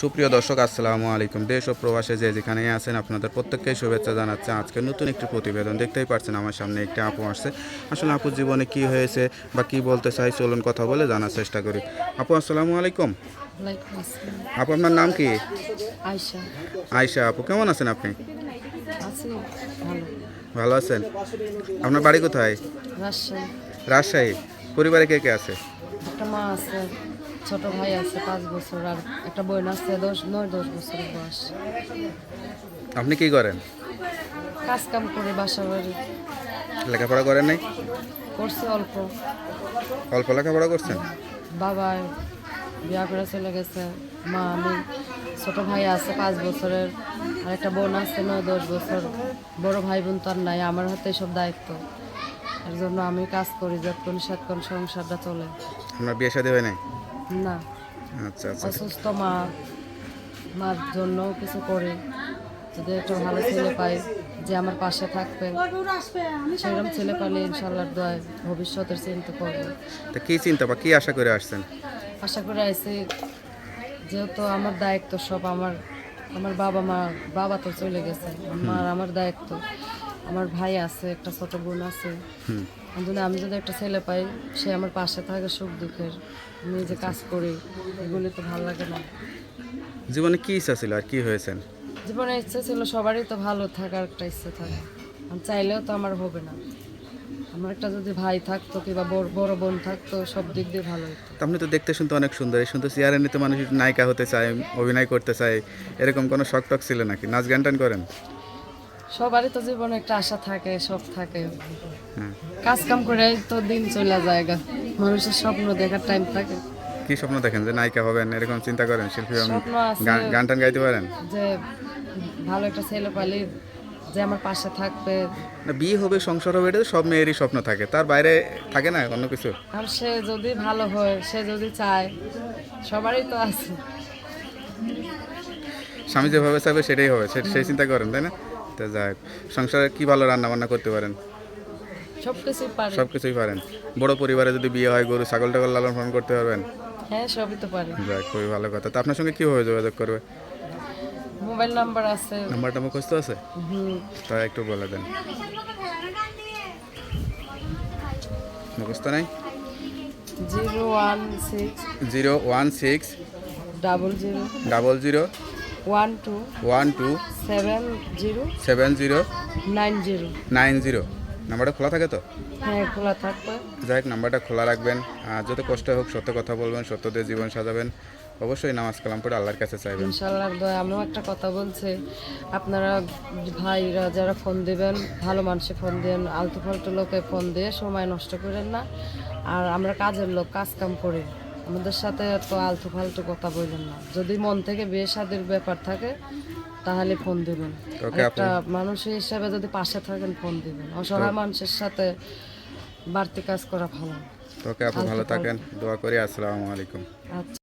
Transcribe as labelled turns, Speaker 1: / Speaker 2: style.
Speaker 1: সুপ্রিয় দর্শক আসসালামু আলাইকুম। দেশ ও প্রবাসে যে যেখানে আছেন আপনাদের প্রত্যেককেই শুভেচ্ছা জানাচ্ছে। আজকে নতুন একটি প্রতিবেদন দেখতেই পাচ্ছেন আমার সামনে একটি আপু আসছে। আসলে আপুর জীবনে কি হয়েছে বা কি বলতে চাই চলুন কথা বলে জানার চেষ্টা করি। আপু আসসালামু আলাইকুম। আপু আপনার নাম কি?
Speaker 2: আয়শা।
Speaker 1: আয়শা আপু কেমন আছেন আপনি?
Speaker 2: ভালো।
Speaker 1: ভালো আছেন। আপনার বাড়ি কোথায়?
Speaker 2: রাজশাহী।
Speaker 1: রাজশাহী। পরিবারে কে কে আছে?
Speaker 2: মা আছে। ছোট ভাই আছে পাঁচ বছর আর একটা বোন আছে দশ নয় দশ বছরের বয়স।
Speaker 1: আপনি কি করেন?
Speaker 2: কাজ কাম করে বাসা বাড়ি।
Speaker 1: লেখাপড়া করেন নাই?
Speaker 2: করছে অল্প।
Speaker 1: অল্প লেখাপড়া করছেন?
Speaker 2: বাবা বিয়া করে চলে গেছে মা আমি ছোট ভাই আছে পাঁচ বছরের আর একটা বোন আছে নয় দশ বছর। বড় ভাই বোন তো আর নাই আমার হাতে সব দায়িত্ব। এর জন্য আমি কাজ করি যতক্ষণ সাতক্ষণ সংসারটা চলে।
Speaker 1: আপনার বিয়ে শাদী হয় নাই?
Speaker 2: না।
Speaker 1: আচ্ছা আচ্ছা।
Speaker 2: অসুস্থ মা মার জন্য কিছু করি। যদি একটা ভালো ছেলে পাই যে আমার পাশে থাকবে সেরকম ছেলে পালে ইনশাল্লাহ দয় ভবিষ্যতের চিন্তা করব।
Speaker 1: তা কি চিন্তা বা কি আশা করে আসছেন?
Speaker 2: আশা করে আইসি যেহেতু আমার দায়িত্ব সব আমার আমার বাবা মা বাবা তো চলে গেছে আমার আমার দায়িত্ব। আমার ভাই আছে একটা ছোট বোন আছে। এই আমি যদি একটা ছেলে পাই সে আমার পাশে থাকে সুখ দুঃখের। আমি যে কাজ করি এগুলি তো ভালো লাগে না।
Speaker 1: জীবনে কি ইচ্ছা ছিল আর কি হয়েছেন?
Speaker 2: জীবনে ইচ্ছা ছিল সবারই তো ভালো থাকার একটা ইচ্ছা থাকে। আমি চাইলেও তো আমার হবে না। আমার একটা যদি ভাই থাকতো কিংবা বড় বড় বোন থাকতো সব দিক দিয়ে ভালো হতো
Speaker 1: আপনি তো দেখতে শুনতে অনেক সুন্দর। এই সুন্দর চেয়ারে নিতে মানুষ নায়িকা হতে চায় অভিনয় করতে চায় এরকম কোনো শখ টক ছিল নাকি? নাচ গান টান করেন?
Speaker 2: সবারই তো জীবনে একটা আশা থাকে সব থাকে। কাজ কাম করে তো দিন চলে যায় গা। মানুষের স্বপ্ন দেখার টাইম থাকে।
Speaker 1: কি স্বপ্ন দেখেন? যে নায়িকা হবেন এরকম চিন্তা করেন শিল্পী হবেন? গান- টান গাইতে পারেন?
Speaker 2: যে ভালো একটা ছেলে পালি যে আমার পাশে থাকবে।
Speaker 1: না বিয়ে হবে সংসার হবে এটা সব মেয়েরই স্বপ্ন থাকে। তার বাইরে থাকে না অন্য কিছু?
Speaker 2: আর সে যদি ভালো হয় সে যদি চায় সবারই তো আছে।
Speaker 1: স্বামী যেভাবে চাইবে সেটাই হবে। সে- সেই চিন্তা করেন তাই না? তো যাক সংসারে কি ভালো রান্না বান্না করতে পারেন?
Speaker 2: সব কিছুই পারে
Speaker 1: সব কিছুই পারেন। বড় পরিবারে যদি বিয়ে হয় গরু ছাগল টাগল লালন পালন করতে পারবেন?
Speaker 2: হ্যাঁ সবই তো পারে
Speaker 1: যাক খুবই ভালো কথা। তো আপনার সঙ্গে কীভাবে যোগাযোগ করবে?
Speaker 2: মোবাইল নাম্বার আছে।
Speaker 1: নাম্বারটা মুখস্থ আছে? তা একটু বলে দেন। মুখস্থ নাই?
Speaker 2: Zero one six
Speaker 1: zero one six
Speaker 2: double zero
Speaker 1: double zero
Speaker 2: one two
Speaker 1: one two
Speaker 2: seven zero
Speaker 1: seven zero
Speaker 2: nine zero.
Speaker 1: Nine zero. নাম্বারটা খোলা থাকে তো?
Speaker 2: হ্যাঁ খোলা থাকবে।
Speaker 1: যাই হোক নাম্বারটা খোলা রাখবেন। আর যত কষ্ট হোক সত্য কথা বলবেন সত্য দিয়ে জীবন সাজাবেন। অবশ্যই নামাজ কালাম পড়ে আল্লাহর কাছে চাইবেন।
Speaker 2: ইনশাল্লাহ দয়া আমিও একটা কথা বলছি। আপনারা ভাইরা যারা ফোন দিবেন ভালো মানুষে ফোন দেন আলতু ফালতু লোকে ফোন দিয়ে সময় নষ্ট করেন না। আর আমরা কাজের লোক কাজ কাম করি। আমাদের সাথে এত আলতু ফালতু কথা বলবেন না। যদি মন থেকে বিয়ে শাদির ব্যাপার থাকে তাহলে ফোন দিবেন।
Speaker 1: ওকে,
Speaker 2: একটা মানুষ হিসাবে যদি পাশে থাকেন ফোন দিবেন। অসহায় মানুষের সাথে বাড়তি কাজ করা ভালো
Speaker 1: তোকে আপনি ভালো থাকেন দোয়া করি আসসালামু আলাইকুম।
Speaker 2: আচ্ছা।